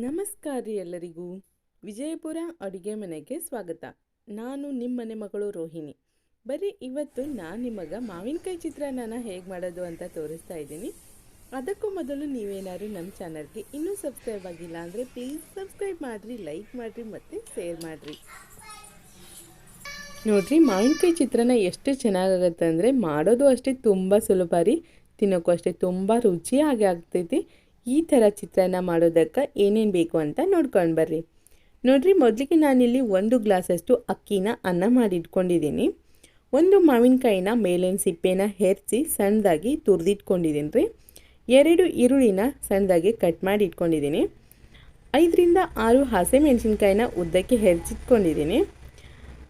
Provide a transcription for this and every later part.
ನಮಸ್ಕಾರ ಎಲ್ಲರಿಗೂ. ವಿಜಯಪುರ ಅಡುಗೆ ಮನೆಗೆ ಸ್ವಾಗತ. ನಾನು ನಿಮ್ಮನೆ ಮಗಳು ರೋಹಿಣಿ. ಬರೀ ಇವತ್ತು ನಾನು ನಿಮಗೆ ಮಾವಿನಕಾಯಿ ಚಿತ್ರಾನ್ನ ಹೇಗೆ ಮಾಡೋದು ಅಂತ ತೋರಿಸ್ತಾ ಇದ್ದೀನಿ. ಅದಕ್ಕೂ ಮೊದಲು ನೀವೇನಾದ್ರು ನಮ್ಮ ಚಾನಲ್ಗೆ ಇನ್ನೂ ಸಬ್ಸ್ಕ್ರೈಬ್ ಆಗಿಲ್ಲ ಅಂದರೆ ಪ್ಲೀಸ್ ಸಬ್ಸ್ಕ್ರೈಬ್ ಮಾಡಿರಿ, ಲೈಕ್ ಮಾಡಿರಿ ಮತ್ತು ಶೇರ್ ಮಾಡಿರಿ. ನೋಡ್ರಿ, ಮಾವಿನಕಾಯಿ ಚಿತ್ರಾನ್ನ ಎಷ್ಟು ಚೆನ್ನಾಗಾಗತ್ತೆ ಅಂದರೆ ಮಾಡೋದು ಅಷ್ಟೇ ತುಂಬ ಸುಲಭ ರೀ. ತಿನ್ನೋಕ್ಕೂ ಅಷ್ಟೇ ತುಂಬ ರುಚಿಯಾಗಿ ಆಗ್ತೈತಿ. ಈ ಥರ ಚಿತ್ರಾನ್ನ ಮಾಡೋದಕ್ಕೆ ಏನೇನು ಬೇಕು ಅಂತ ನೋಡ್ಕೊಂಡು ಬರ್ರಿ. ನೋಡಿರಿ, ಮೊದಲಿಗೆ ನಾನಿಲ್ಲಿ ಒಂದು ಗ್ಲಾಸಷ್ಟು ಅಕ್ಕಿನ ಅನ್ನ ಮಾಡಿ ಇಟ್ಕೊಂಡಿದ್ದೀನಿ ಒಂದು ಮಾವಿನಕಾಯಿನ ಮೇಲಿನ ಸಿಪ್ಪೆನ ಹೆರ್ಚಿ ಸಣ್ಣದಾಗಿ ತುರಿದಿಟ್ಕೊಂಡಿದ್ದೀನಿ ರೀ ಎರಡು ಈರುಳ್ಳಿನ ಸಣ್ಣದಾಗಿ ಕಟ್ ಮಾಡಿ ಇಟ್ಕೊಂಡಿದ್ದೀನಿ ಐದರಿಂದ ಆರು ಹಸಿಮೆಣಸಿನ್ಕಾಯಿನ ಉದ್ದಕ್ಕೆ ಹೆರ್ಚಿಟ್ಕೊಂಡಿದ್ದೀನಿ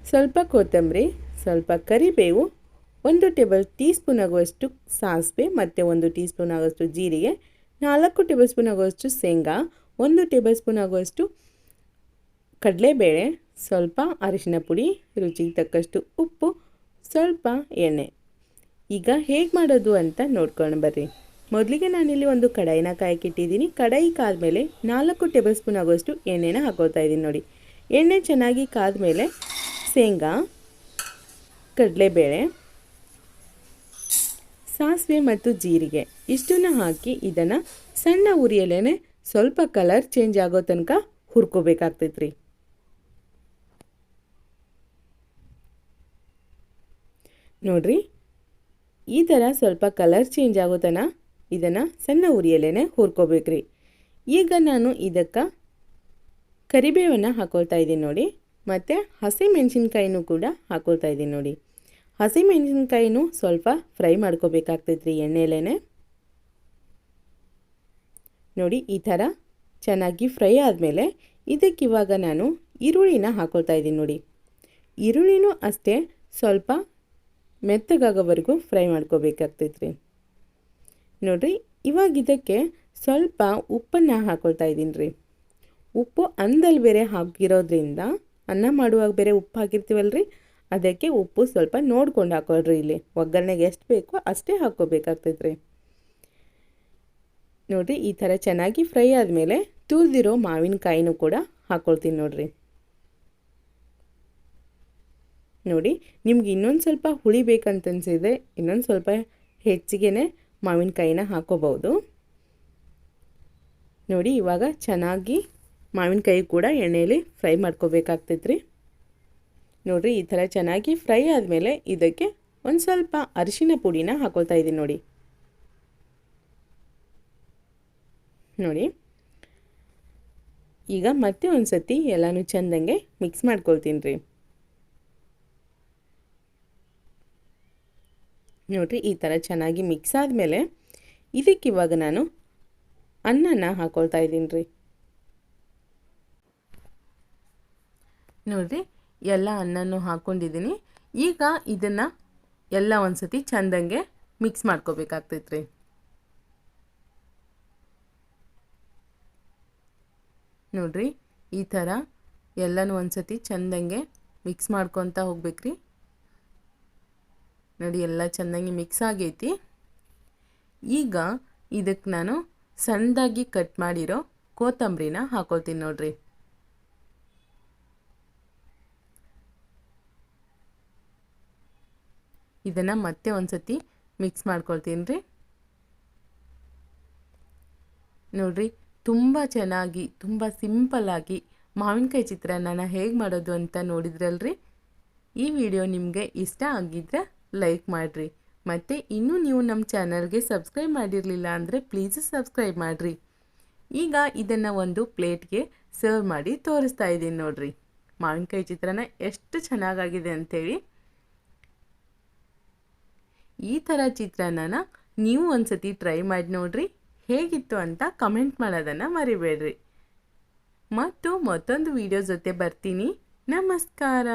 ಸ್ವಲ್ಪ ಕೊತ್ತಂಬರಿ, ಸ್ವಲ್ಪ ಕರಿಬೇವು, ಒಂದು ಟೇಬಲ್ ಟೀ ಸ್ಪೂನ್ ಆಗುವಷ್ಟು ಸಾಸಿವೆ ಮತ್ತು ಒಂದು ಟೀ ಸ್ಪೂನ್ ಆಗುವಷ್ಟು ಜೀರಿಗೆ ನಾಲ್ಕು ಟೇಬಲ್ ಸ್ಪೂನ್ ಆಗುವಷ್ಟು ಶೇಂಗಾ, ಒಂದು ಟೇಬಲ್ ಸ್ಪೂನ್ ಆಗುವಷ್ಟು ಕಡಲೆಬೇಳೆ, ಸ್ವಲ್ಪ ಅರಿಶಿನ ಪುಡಿ, ರುಚಿಗೆ ತಕ್ಕಷ್ಟು ಉಪ್ಪು, ಸ್ವಲ್ಪ ಎಣ್ಣೆ. ಈಗ ಹೇಗೆ ಮಾಡೋದು ಅಂತ ನೋಡ್ಕೊಂಡು ಬರ್ರಿ. ಮೊದಲಿಗೆ ನಾನಿಲ್ಲಿ ಒಂದು ಕಡಾಯಿನ ಕಾಯಕ್ಕಿಟ್ಟಿದ್ದೀನಿ. ಕಡಾಯಿ ಕಾದ್ಮೇಲೆ ನಾಲ್ಕು ಟೇಬಲ್ ಸ್ಪೂನ್ ಆಗುವಷ್ಟು ಎಣ್ಣೆನ ಹಾಕೋತಾ ಇದ್ದೀನಿ ನೋಡಿ. ಎಣ್ಣೆ ಚೆನ್ನಾಗಿ ಕಾದ ಮೇಲೆ ಶೇಂಗಾ, ಕಡಲೆಬೇಳೆ ಸಾಸಿವೆ ಮತ್ತು ಜೀರಿಗೆ. ಇಷ್ಟನ್ನು ಹಾಕಿ ಇದನ್ನು ಸಣ್ಣ ಉರಿಯಲ್ಲೇ ಸ್ವಲ್ಪ ಕಲರ್ ಚೇಂಜ್ ಆಗೋ ತನಕ ಹುರ್ಕೋಬೇಕಾಗ್ತೈತ್ರಿ. ನೋಡ್ರಿ, ಈ ಥರ ಸ್ವಲ್ಪ ಕಲರ್ ಚೇಂಜ್ ಆಗೋ ತನ ಇದನ್ನು ಸಣ್ಣ ಉರಿಯಲ್ಲೇ ಹುರ್ಕೋಬೇಕ್ರಿ. ಈಗ ನಾನು ಇದಕ್ಕೆ ಕರಿಬೇವನ್ನು ಹಾಕೊಳ್ತಾ ಇದ್ದೀನಿ ನೋಡಿ, ಮತ್ತು ಹಸಿ ಮೆಣಸಿನ್ಕಾಯಿನೂ ಕೂಡ ಹಾಕೊಳ್ತಾ ಇದ್ದೀನಿ ನೋಡಿ. ಹಸಿ ಮೆಣಸಿನ್ಕಾಯಿನೂ ಸ್ವಲ್ಪ ಫ್ರೈ ಮಾಡ್ಕೋಬೇಕಾಗ್ತೈತ್ರಿ ಎಣ್ಣೆಲೇ ನೋಡಿ, ಈ ಥರ ಚೆನ್ನಾಗಿ ಫ್ರೈ ಆದಮೇಲೆ ಇದಕ್ಕೆ ಇವಾಗ ನಾನು ಈರುಳ್ಳಿನ ಹಾಕೊಳ್ತಾ ಇದ್ದೀನಿ ನೋಡಿ. ಈರುಳ್ಳಿನೂ ಅಷ್ಟೇ ಸ್ವಲ್ಪ ಮೆತ್ತಗಾಗೋವರೆಗೂ ಫ್ರೈ ಮಾಡ್ಕೋಬೇಕಾಗ್ತೈತ್ರಿ. ನೋಡಿರಿ, ಇವಾಗ ಇದಕ್ಕೆ ಸ್ವಲ್ಪ ಉಪ್ಪನ್ನು ಹಾಕೊಳ್ತಾ ಇದ್ದೀನಿ ರೀ. ಉಪ್ಪು ಅಂದಲ್ಲಿ ಬೇರೆ ಹಾಕಿರೋದ್ರಿಂದ ಅನ್ನ ಮಾಡುವಾಗ ಬೇರೆ ಉಪ್ಪು ಹಾಕಿರ್ತೀವಲ್ರಿ ಅದಕ್ಕೆ ಉಪ್ಪು ಸ್ವಲ್ಪ ನೋಡ್ಕೊಂಡು ಹಾಕೊಳ್ರಿ ಇಲ್ಲಿ. ಒಗ್ಗರಣೆಗೆ ಎಷ್ಟು ಬೇಕೋ ಅಷ್ಟೇ ಹಾಕ್ಕೋಬೇಕಾಗ್ತೈತ್ರಿ. ನೋಡಿರಿ, ಈ ಥರ ಚೆನ್ನಾಗಿ ಫ್ರೈ ಆದಮೇಲೆ ತುಳಿದಿರೋ ಮಾವಿನಕಾಯಿನೂ ಕೂಡ ಹಾಕ್ಕೊಳ್ತೀನಿ ನೋಡಿರಿ. ನೋಡಿ, ನಿಮ್ಗೆ ಇನ್ನೊಂದು ಸ್ವಲ್ಪ ಹುಳಿ ಬೇಕಂತನ್ಸಿದ್ರೆ ಇನ್ನೊಂದು ಸ್ವಲ್ಪ ಹೆಚ್ಚಿಗೆ ಮಾವಿನಕಾಯಿನ ಹಾಕೋಬಹುದು ನೋಡಿ, ಇವಾಗ ಚೆನ್ನಾಗಿ ಮಾವಿನಕಾಯಿ ಕೂಡ ಎಣ್ಣೆಯಲ್ಲಿ ಫ್ರೈ ಮಾಡ್ಕೋಬೇಕಾಗ್ತೈತ್ರಿ. ನೋಡಿರಿ ಈ ಥರ ಚೆನ್ನಾಗಿ ಫ್ರೈ ಆದಮೇಲೆ ಇದಕ್ಕೆ ಒಂದು ಸ್ವಲ್ಪ ಅರಿಶಿನ ಪುಡಿನ ಹಾಕೊಳ್ತಾ ಇದ್ದೀನಿ ನೋಡಿ. ನೋಡಿ. ಈಗ ಮತ್ತೆ ಒಂದು ಸತಿ ಎಲ್ಲನೂ ಚೆಂದಂಗೆ ಮಿಕ್ಸ್ ಮಾಡ್ಕೊಳ್ತೀನಿ ರೀ. ನೋಡಿರಿ ಈ ಥರ ಚೆನ್ನಾಗಿ ಮಿಕ್ಸ್ ಆದಮೇಲೆ ಇದಕ್ಕೆ ಇವಾಗ ನಾನು ಅನ್ನನ ಹಾಕೊಳ್ತಾ ಇದ್ದೀನಿ ರೀ. ನೋಡಿರಿ ಎಲ್ಲ ಅನ್ನನೂ ಹಾಕ್ಕೊಂಡಿದ್ದೀನಿ ಈಗ ಇದನ್ನು ಎಲ್ಲ ಒಂದ್ಸತಿ ಚೆಂದಂಗೆ ಮಿಕ್ಸ್ ಮಾಡ್ಕೋಬೇಕಾಗ್ತೈತೆ ರೀ ನೋಡಿರಿ, ಈ ಥರ ಎಲ್ಲನೂ ಒಂದು ಸತಿ ಚೆಂದಂಗೆ ಮಿಕ್ಸ್ ಮಾಡ್ಕೊತ ಹೋಗ್ಬೇಕ್ರಿ. ನೋಡಿ, ಎಲ್ಲ ಚೆಂದಂಗೆ ಮಿಕ್ಸ್ ಆಗೈತಿ. ಈಗ ಇದಕ್ಕೆ ನಾನು ಸಣ್ಣದಾಗಿ ಕಟ್ ಮಾಡಿರೋ ಕೊತ್ತಂಬ್ರಿನ ಹಾಕೋತೀನಿ ನೋಡ್ರಿ. ಇದನ್ನು ಮತ್ತೆ ಒಂದು ಸತಿ ಮಿಕ್ಸ್ ಮಾಡ್ಕೊಳ್ತೀನಿ ರೀ ನೋಡಿರಿ, ತುಂಬ ಚೆನ್ನಾಗಿ, ತುಂಬ ಸಿಂಪಲ್ಲಾಗಿ ಮಾವಿನಕಾಯಿ ಚಿತ್ರಾನ್ನ ಹೇಗೆ ಮಾಡೋದು ಅಂತ ನೋಡಿದ್ರಲ್ರಿ? ಈ ವಿಡಿಯೋ ನಿಮಗೆ ಇಷ್ಟ ಆಗಿದ್ರೆ ಲೈಕ್ ಮಾಡಿರಿ. ಮತ್ತು ಇನ್ನೂ ನೀವು ನಮ್ಮ ಚಾನಲ್ಗೆ ಸಬ್ಸ್ಕ್ರೈಬ್ ಮಾಡಿರಲಿಲ್ಲ ಅಂದರೆ ಪ್ಲೀಸ್ ಸಬ್ಸ್ಕ್ರೈಬ್ ಮಾಡಿರಿ. ಈಗ ಇದನ್ನು ಒಂದು ಪ್ಲೇಟ್ಗೆ ಸರ್ವ್ ಮಾಡಿ ತೋರಿಸ್ತಾ ಇದ್ದೀನಿ ನೋಡಿರಿ. ಮಾವಿನಕಾಯಿ ಚಿತ್ರನ ಎಷ್ಟು ಚೆನ್ನಾಗಾಗಿದೆ ಅಂಥೇಳಿ ಈ ಥರ ಚಿತ್ರಾನ್ನ ನೀವು ಒಂದು ಸತಿ ಟ್ರೈ ಮಾಡಿ ನೋಡ್ರಿ. ಹೇಗಿತ್ತು ಅಂತ ಕಮೆಂಟ್ ಮಾಡೋದನ್ನು ಮರಿಬೇಡ್ರಿ. ಮತ್ತು ಮತ್ತೊಂದು ವಿಡಿಯೋ ಜೊತೆ ಬರ್ತೀನಿ. ನಮಸ್ಕಾರ.